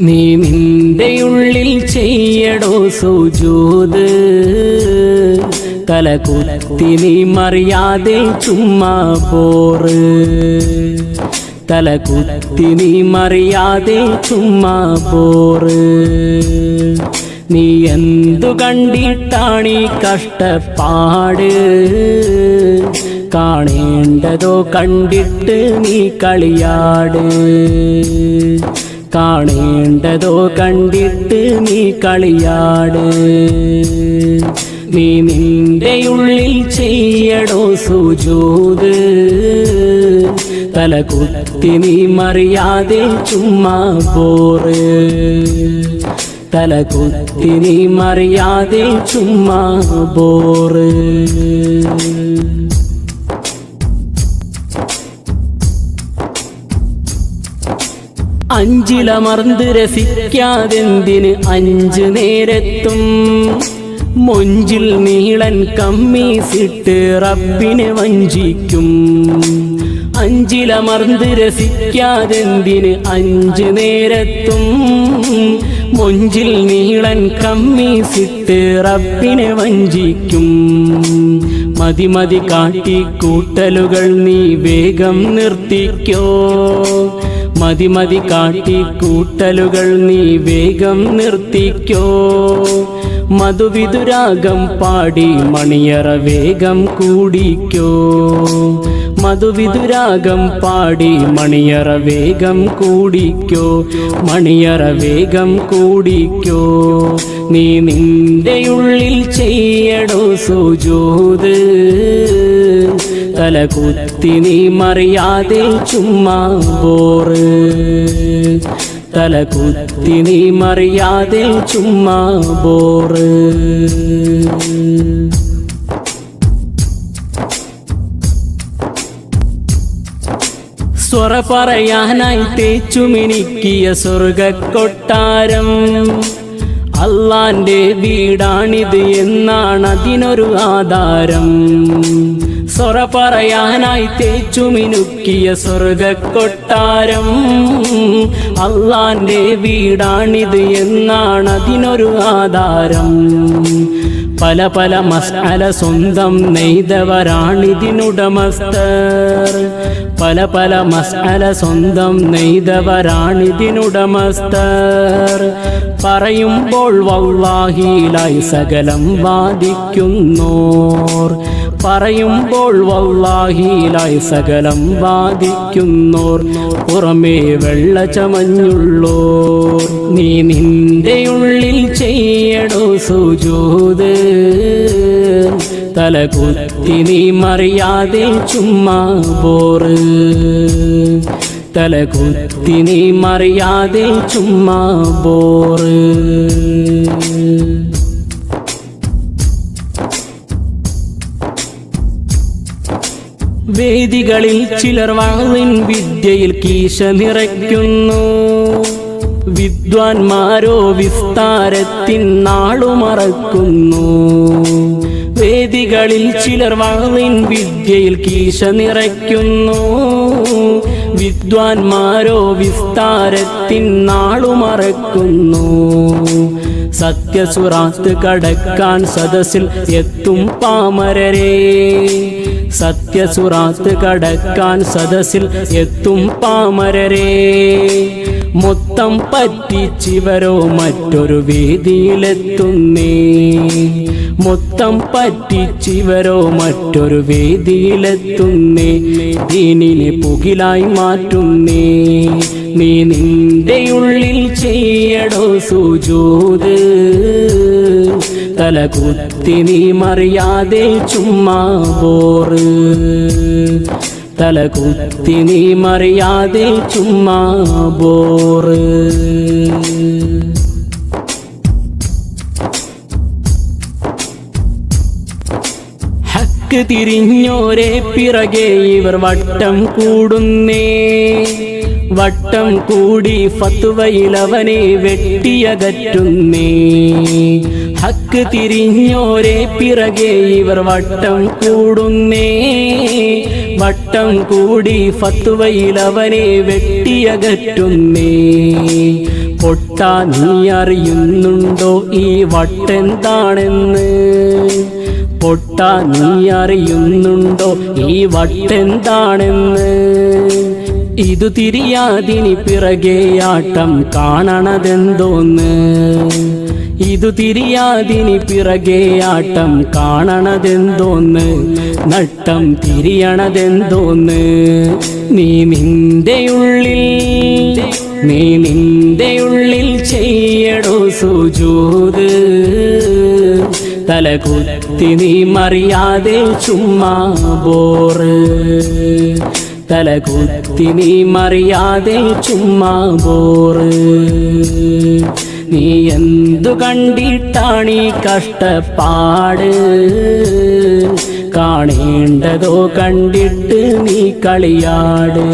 നീ നിന്റെ ഉള്ളിൽ ചെയ്യടോ സുജൂത്. തലകുത്തി നീ മറിയാതെ ചുമ്മാ പോറ്. തലകുത്തി നീ മറിയാതെ ചുമ്മാ പോറ്. നീ എന്തു കണ്ടിട്ടാണ് ഈ കഷ്ടപ്പാട്? കാണേണ്ടതോ കണ്ടിട്ട് നീ കളിയാട്? കാണേണ്ടതോ കണ്ടിട്ട് നീ കളിയാട്. നീ നിന്റെ ഉള്ളിൽ ചെയ്യടോ സുജൂത്. തലകുത്തി നീ മറിയാതെ ചുമ്മാ പോറ്. തലകുത്തി നീ മറിയാതെ ചുമ്മാ പോറ്. അഞ്ചിലമർന്ന് രസിക്കാതെന്തിന് അഞ്ചു നേരത്തും? മൊഞ്ചിൽ നീളൻ കമ്മീസിട്ട് റബ്ബിനെ വഞ്ചിക്കും. അഞ്ചിലമർന്ന് രസിക്കാതെന്തിന് അഞ്ചു നേരത്തും? മൊഞ്ചിൽ നീളൻ കമ്മീസിട്ട് റബ്ബിനെ വഞ്ചിക്കും. മതി മതി കാട്ടിക്കൂട്ടലുകൾ നീ വേഗം നിർത്തിക്കോ. മതി കാട്ടി കൂട്ടലുകൾ നീ വേഗം നിർത്തിക്കോ. മധുവിതുരാഗം പാടി മണിയറ വേഗം കൂടിക്കോ. മധുവിതുരാഗം പാടി മണിയറ വേഗം കൂടിക്കോ. മണിയറ വേഗം കൂടിക്കോ. നീ നിന്റെ ഉള്ളിൽ ചെയ്യടോ സുജൂത്? തലകുത്തി നീ മറിയാതെ ചുമ്മാ പോറ്. തലകുത്തി നീ മറിയാതെ ചുമ്മാ ബോറ് സ്വറ പറയാനായി തേച്ചുമിനിക്കിയ സ്വർഗക്കൊട്ടാരം. അള്ളാന്റെ വീടാണിത് എന്നാണ് അതിനൊരു ആധാരം. സ്വറ പറയാനായി തേച്ചു മിനുക്കിയ സ്വർഗക്കൊട്ടാരം. അള്ളാന്റെ വീടാണിത് എന്നാണ് അതിനൊരു ആധാരം. പല പല മസാല സ്വന്തം നെയ്തവരാണിതിനുടമസ്ഥർ. പല പല മസാല സ്വന്തം നെയ്തവരാണിതിനുടമസ്ഥർ. പറയുമ്പോൾ വൗവാഹിയിലായി സകലം വാദിക്കുന്നോർ പറയുമ്പോൾ വള്ളാഹിയിലായി സകലം ബാധിക്കുന്നോർ. പുറമേ വെള്ള ചമഞ്ഞുള്ളോർ. നീ നിന്റെ ഉള്ളിൽ ചെയ്യടോ സുജൂത്? തലകുത്തി നീ മറിയാതെ ചുമ്മാ പോറ് തലകുത്തി നീ മറിയാതെ ചുമ്മാ പോറ് വേദികളിൽ ചിലർ വാങ്ങിൻ വിദ്യയിൽ കീശ നിറയ്ക്കുന്നു വിദ്വാൻമാരോ വിസ്താരത്തിൻ നാളുമറക്കുന്നു വേദികളിൽ ചിലർ വാങ്ങിൻ വിദ്യയിൽ കീശ നിറയ്ക്കുന്നു വിദ്വാൻമാരോ വിസ്താരത്തിൻ നാളുമറക്കുന്നു സത്യസുറാത്ത് കടക്കാൻ സദസ്സിൽ എത്തും പാമരരെ. സത്യസുറാത്ത് കടക്കാൻ സദസ്സിൽ എത്തും പാമരരെ. മൊത്തം പറ്റിച്ചിവരോ മറ്റൊരു വേദിയിലെത്തുന്നേ. മൊത്തം പറ്റിച്ചിവരോ മറ്റൊരു വേദിയിലെത്തുന്നേ. ദീനിനെ പുകിലായി മാറ്റുന്നേ. നീ നിന്റെ ഉള്ളിൽ ചെയ്യടോ സുജൂത്. തലകുത്തി നീ മറിയാതെ ചുമ്മാ പോറ് തലകുത്തി നീ മറിയാതെ ചുമ്മാ പോറ് ഹക്ക് തിരിഞ്ഞോരെ പിറകെ ഇവർ വട്ടം കൂടുന്നേ. വട്ടം കൂടി ഫത്തുവയിലവനെ വെട്ടിയകറ്റുന്നേ. ഹക്ക് തിരിഞ്ഞോരെ പിറകെ ഇവർ വട്ടം കൂടുന്നേ. വട്ടം കൂടി ഫത്തുവയിലവനെ വെട്ടിയകറ്റുന്നേ. പൊട്ട നീ അറിയുന്നുണ്ടോ ഈ വട്ടെന്താണെന്ന്? പൊട്ട നീ അറിയുന്നുണ്ടോ? ഈ വട്ടെന്താണെന്ന്? ഇതു തിരിയാതിനി പിറകെയാട്ടം കാണണതെന്തോന്ന്? ഇതു തിരിയാതിനി പിറകെയാട്ടം കാണണതെന്തോന്ന്? നട്ടം തിരിയണതെന്തോന്ന്? നീ നിന്റെ ഉള്ളിൽ നീ നിന്റെ ഉള്ളിൽ ചെയ്യടോ സുജൂത്. തലകുത്തി നീ മറിയാതെ ചുമ്മാ ബോറ്. തലകുത്തി നീ മറിയാതെ ചുമ്മാ ബോറ്. നീ എന്തു കണ്ടിട്ടാണീ കഷ്ടപ്പാട്? കാണേണ്ടതോ കണ്ടിട്ട് നീ കളിയാട്?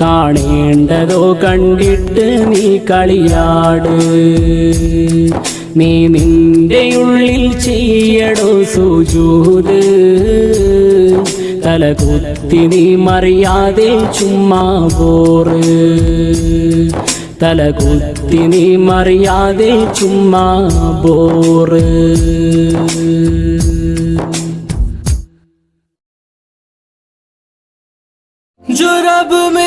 കാണേണ്ടതോ കണ്ടിട്ട് നീ കളിയാട്? നീ നിന്റെ ഉള്ളിൽ ചെയ്യടോ സുജൂത്. തലകുത്തി നീ മറിയാതെ ചുമ്മാ പോറ്. തലകുത്തി നീ മറിയാതെ ചുമ്മാ പോറ്. ജുറബ് മേ